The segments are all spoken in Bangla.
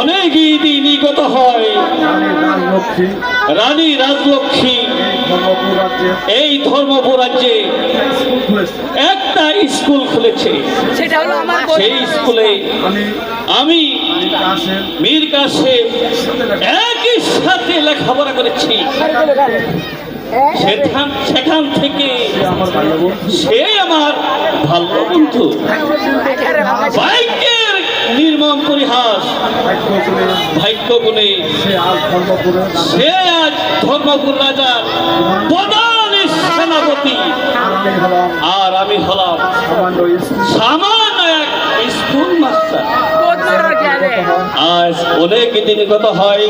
অনেক দিন গত হয়। রানী রাজলক্ষ্মী এই ধর্মপুর রাজ্যে একটা স্কুল খুলেছে। সেই স্কুলে আমি কাশেম মীর কাসেম একই সাথে লেখাপড়া করেছি। সেখান সেখান থেকে সে আমার ভালো বন্ধু ভাগ্যের নির্মম পরিহাস। ভাগ্য গুণে সে আজ ধর্মপুর রাজার প্রধান সেনাপতি। আর আমি হলাম সামান্য এক স্কুল মাস্টার। আজ অনেক দিন গত হয়।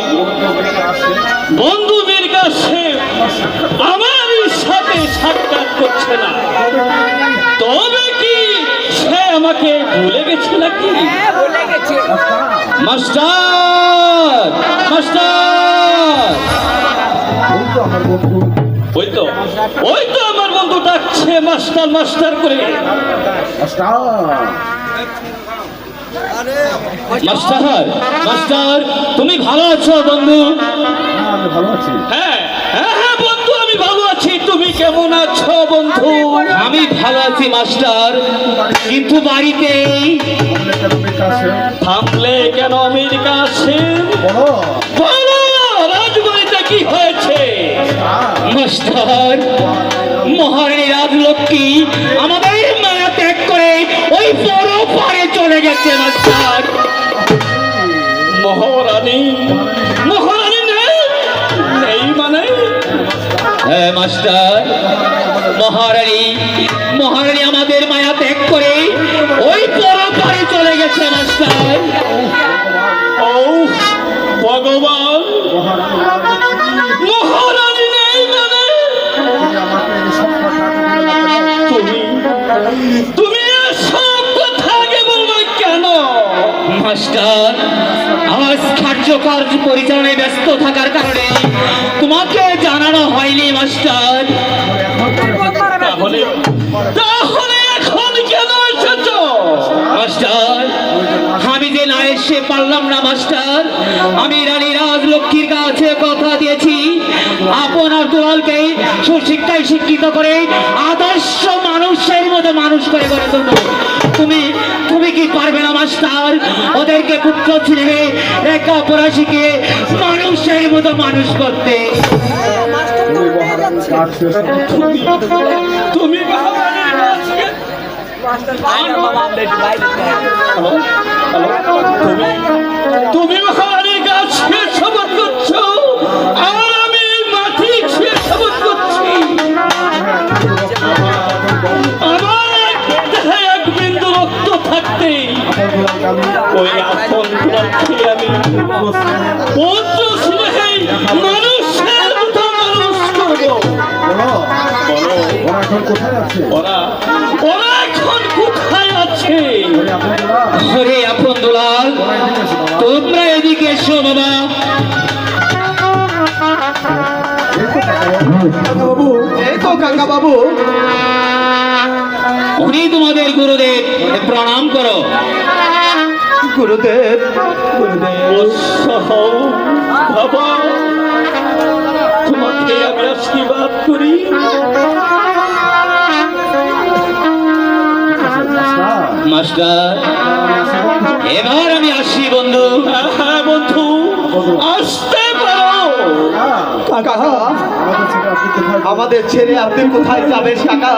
বন্ধু মীর কাসেম আমার সাথে সাক্ষাৎ করছে না। তবে কি সে আমাকে ভুলে গেছে নাকি? Master master. বন্ধু ওই তো ওই তো আমার বন্ধু ডাকছে মাস্টার মাস্টার করে। মাস্টার মাস্টার মাস্টার তুমি ভালো আছো বন্ধু? হ্যাঁ ভালো আছি। হ্যাঁ হ্যাঁ কেমন আছো বন্ধু? আমি ভালো আছি মাস্টার। কিন্তু বাড়িতে থামলে কেন আমির কাছে রাজবাড়িতে কি হয়েছে? মাস্টার মহারানী রাজলক্ষ্মী আমাদের মায়া ত্যাগ করে ওই বড় পারে চলে গেছে মাস্টার। মহারানী মহারানী হ্যাঁ মাস্টার মহারানী মহারানী আমাদের মায়া ত্যাগ করে ওই বড় পারে চলে গেছে মাস্টার। ও ভগবান। মহারানী নেই মানে। তুমি তুমি এসব কথা আগে বলবে কেন? মাস্টার আজ কার্যকার্য পরিচালনায় মাস্টার তাহলে তাহলে এখন কেন এসেছ? মাস্টার, আমি যে না এসে পারলাম না, মাস্টার। আমি রানী রাজলক্ষ্মীর কাছে কথা দিয়েছি। আপনার দুলালকে সুশিক্ষায় শিক্ষিত করে আদর্শ মানুষের মতো মানুষ করে গড়ে তুলব তুমি তুমি কি পারবে না, মাস্টার? ওদেরকে পুত্র ছেলে লেখাপড়া শিখে মানুষের মতো মানুষ করতে। তুমি তুমি মহারানীর আমি ওই আপন আমি মানুষের কোথায় আছে? ওরা ওরা এখন কোথায় আছে? ওরে আপনারা হরে আপন দুলাল তোমরা এদিকে এসো বাবা। বাবু এই তো কাকা বাবু উনি তোমাদের গুরুদেব প্রণাম করো। গুরুদেব। গুরুদেব বাবা। এবার আমি আসি বন্ধু। হ্যাঁ বন্ধু আসতে পারো। কাকা আমাদের ছেলে আপনি কোথায় আমাদের ছেড়ে আপনি কোথায় যাবেন কাকা?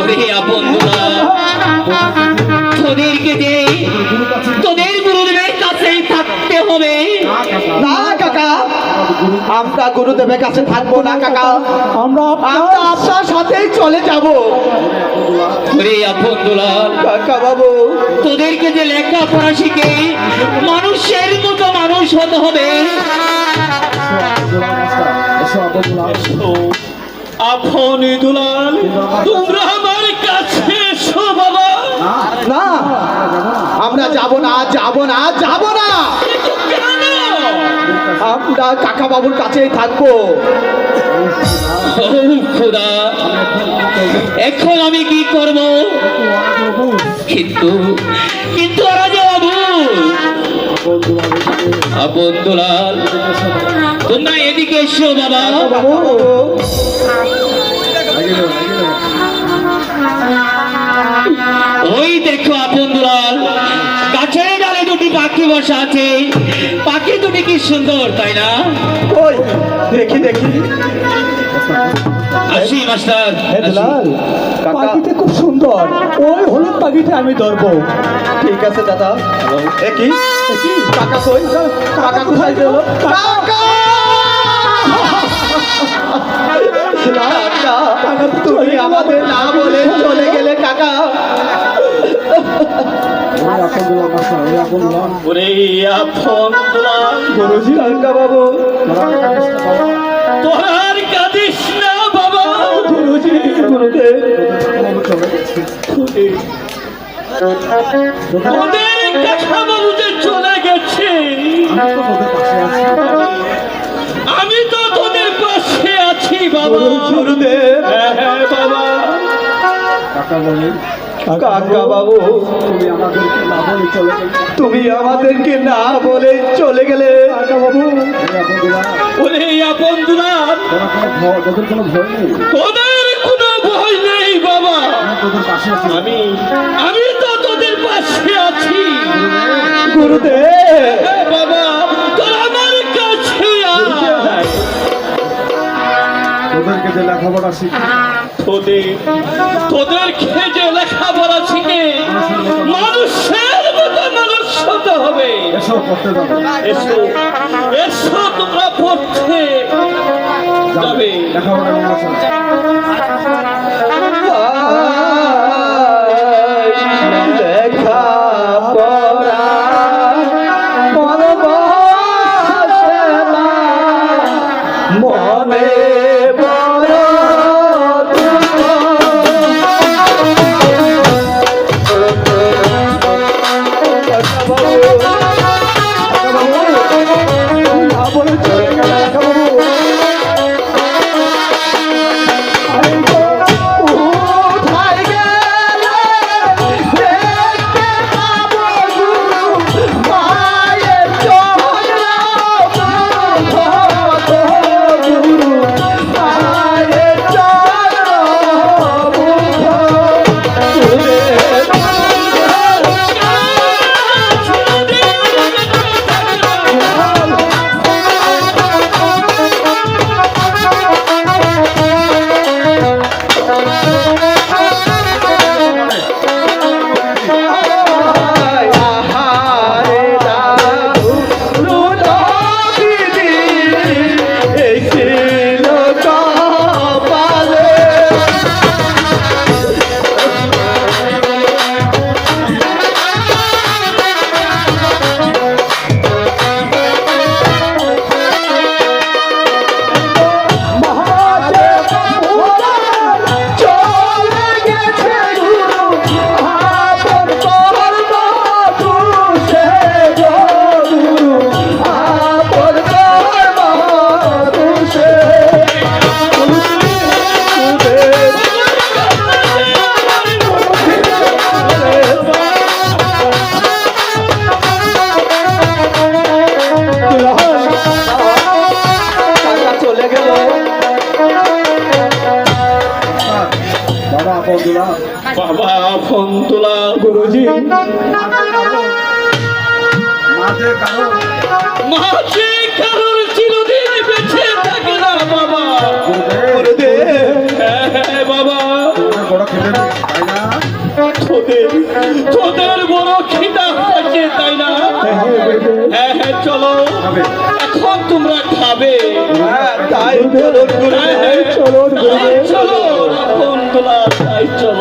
ওরে আপন তোদেরকে যে তোদের গুরুদেবের কাছেই থাকতে হবে। না কাকা। আমরা গুরুদেবের কাছে থাকব না কাকা। আমরা আমরা আপনার সাথেই চলে যাব। ওরে আপন দুলাল। কাকা বাবু। তোদেরকে যে লেখাপড়া শিখে মানুষের মতো মানুষ হতে হবে। এসো আপন দুলাল তোমরা আমার কাছে এসো বাবা। না আমরা যাব না যাব না যাব না। আমরা কাকা বাবুর কাছেই থাকব। খোদা। এখন আমি কি করব কিন্তু কিন্তু। তোমরা এদিকে এসো বাবা। ওই দেখো আপন দুলাল, গাছের ডালে দুটি পাখি বসা আছে পাখি দুটি সুন্দর তাই না? ওই দেখি দেখি। আসি মাস্টার হে আসি। পাখিটা খুব সুন্দর। ওই হলুদ পাখিটা আমি ধরবো। ঠিক আছে দাদা। দেখি দেখি কাকা কই? কাকা কোথায় গেল? কাকা, তুমি আমাদের গুরুজি বাবু কাঁদিস না বাবা। গুরুজি গুরুদেব চলে গেছে। তোদের চলে গেছে আমি তো তোদের পাশে আছি। বাবা গুরুদেব হ্যাঁ, হ্যাঁ, বাবা কাকা কাকা বাবু তুমি আমাদেরকে না বলে চলে গেলে। বলে আপন ভয় তোদের কোনো নেই বাবা। আমি আমি আমি তো তোদের পাশে আছি। গুরুদেব। বাবা তোর আমার কাছে তোদেরকে যে লেখাপড়া শিখি তোদের তোদের খেজে লেখাপড়া শিখে মানুষের মতো মানুষ হতে হবে এসো এসো তোমরা পড়তে যাবে লেখা মন বাবা ফোন তোলা গুরুজি। মাঝে কারও মাঝে কারোর চিরদিন বেঁচে থাকে না বাবা। গুরুদেব হ্যাঁ, হ্যাঁ, বাবা। তোদের বড় খেতে নেই, তাই না? তোদের বড় খিদা তাই না? হ্যাঁ হ্যাঁ চলো। এখন তোমরা খাবে। হ্যাঁ তাই হ্যাঁ, হ্যাঁ, হ্যাঁ, গুরুদেব চলো 발전